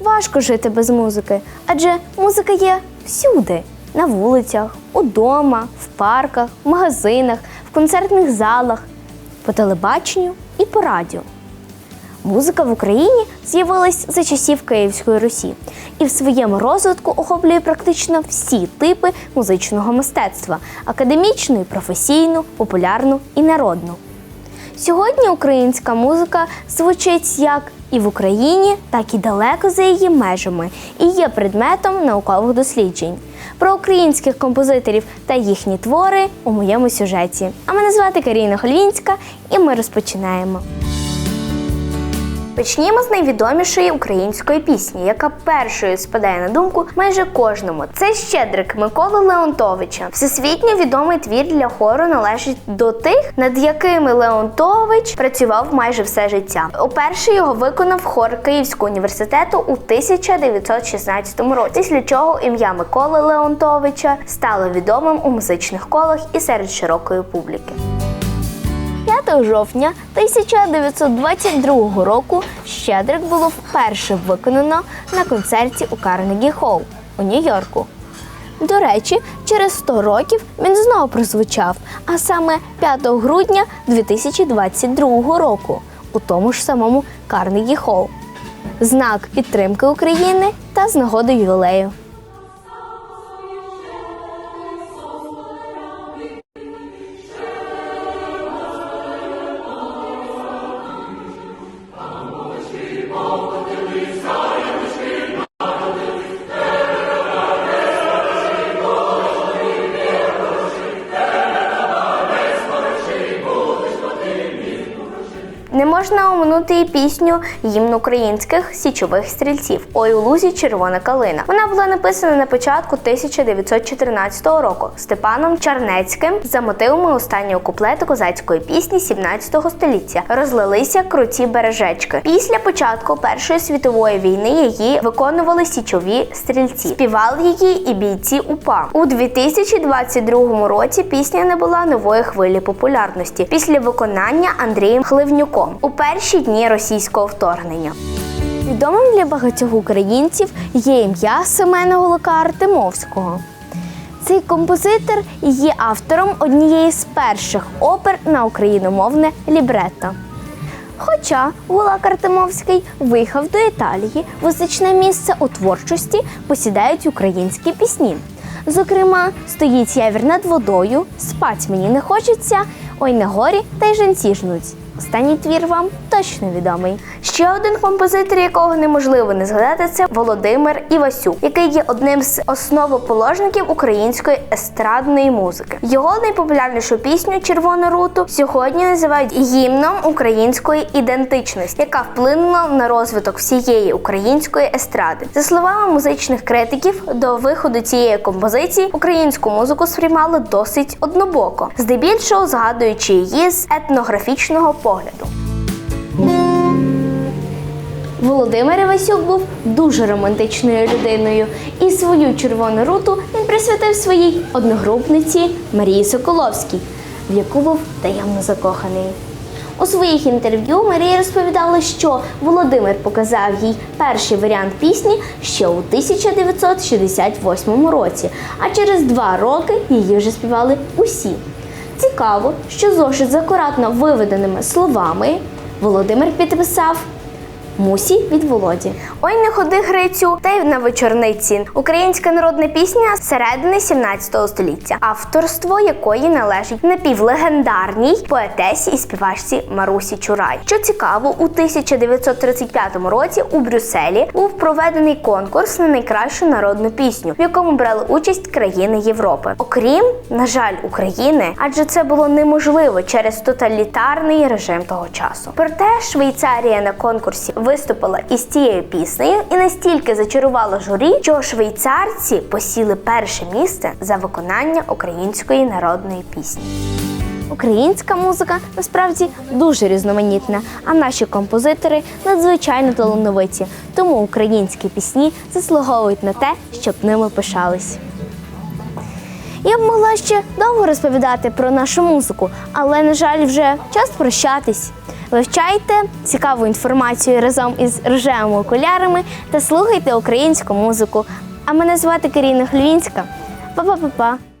Важко жити без музики, адже музика є всюди: на вулицях, удома, в парках, в магазинах, в концертних залах, по телебаченню і по радіо. Музика в Україні з'явилась за часів Київської Русі і в своєму розвитку охоплює практично всі типи музичного мистецтва академічну, професійну, популярну і народну. Сьогодні українська музика звучить як і в Україні, так і далеко за її межами, і є предметом наукових досліджень. Про українських композиторів та їхні твори у моєму сюжеті. А мене звати Каріна Хольвінська, і ми розпочинаємо. Почнімо з найвідомішої української пісні, яка першою спадає на думку майже кожному. Це Щедрик Миколи Леонтовича. Всесвітньо відомий твір для хору належить до тих, над якими Леонтович працював майже все життя. Уперше його виконав хор Київського університету у 1916 році, після чого ім'я Миколи Леонтовича стало відомим у музичних колах і серед широкої публіки. 5 жовтня 1922 року Щедрик було вперше виконано на концерті у Карнегі Холл у Нью-Йорку. До речі, через 100 років він знову прозвучав, а саме 5 грудня 2022 року у тому ж самому Карнегі Холл. Знак підтримки України та з нагоди ювілею. Не можна оминути і пісню гімн українських січових стрільців Ой у лузі червона калина. Вона була написана на початку 1914 року Степаном Чарнецьким за мотивами останнього куплету козацької пісні 17 століття. Розлилися круті бережечки. Після початку Першої світової війни її виконували січові стрільці. Співали її і бійці УПА. У 2022 році пісня набула нової хвилі популярності після виконання Андрієм Хливнюком у перші дні російського вторгнення. Відомим для багатьох українців є ім'я Семена Голока Артемовського. Цей композитор є автором однієї з перших опер на україномовне лібретто. Хоча Гулак Артемовський виїхав до Італії, визначне місце у творчості посідають українські пісні. Зокрема, стоїть явір над водою, спать мені не хочеться, ой на горі та й жінці жнуть. Останній твір вам точно відомий. Ще один композитор, якого неможливо не згадати, це Володимир Івасюк, який є одним з основоположників української естрадної музики. Його найпопулярнішу пісню Червону руту сьогодні називають гімном української ідентичності, яка вплинула на розвиток всієї української естради. За словами музичних критиків, до виходу цієї композиції українську музику сприймали досить однобоко, здебільшого згадуючи її з етнографічного погляду. Володимир Івасюк був дуже романтичною людиною, і свою червону руту він присвятив своїй одногрупниці Марії Соколовській, в яку був таємно закоханий. У своїх інтерв'ю Марія розповідала, що Володимир показав їй перший варіант пісні ще у 1968 році, а через два роки її вже співали усі. Цікаво, що зошит з акуратно виведеними словами Володимир підписав Мусі від Володі. Ой, не ходи Грицю, та й на вечорниці. Українська народна пісня середини 17 століття, авторство якої належить напівлегендарній поетесі і співачці Марусі Чурай. Що цікаво, у 1935 році у Брюсселі був проведений конкурс на найкращу народну пісню, в якому брали участь країни Європи. Окрім, на жаль, України, адже це було неможливо через тоталітарний режим того часу. Проте Швейцарія на конкурсі виступила із цією піснею і настільки зачарувала журі, що швейцарці посіли перше місце за виконання української народної пісні. Українська музика насправді дуже різноманітна, а наші композитори надзвичайно талановиті. Тому українські пісні заслуговують на те, щоб ними пишались. Я б могла ще довго розповідати про нашу музику, але, на жаль, вже час прощатись. Вивчайте цікаву інформацію разом із рожевими окулярами та слухайте українську музику. А мене звати Каріна Хлювінська. Па-па-па-па.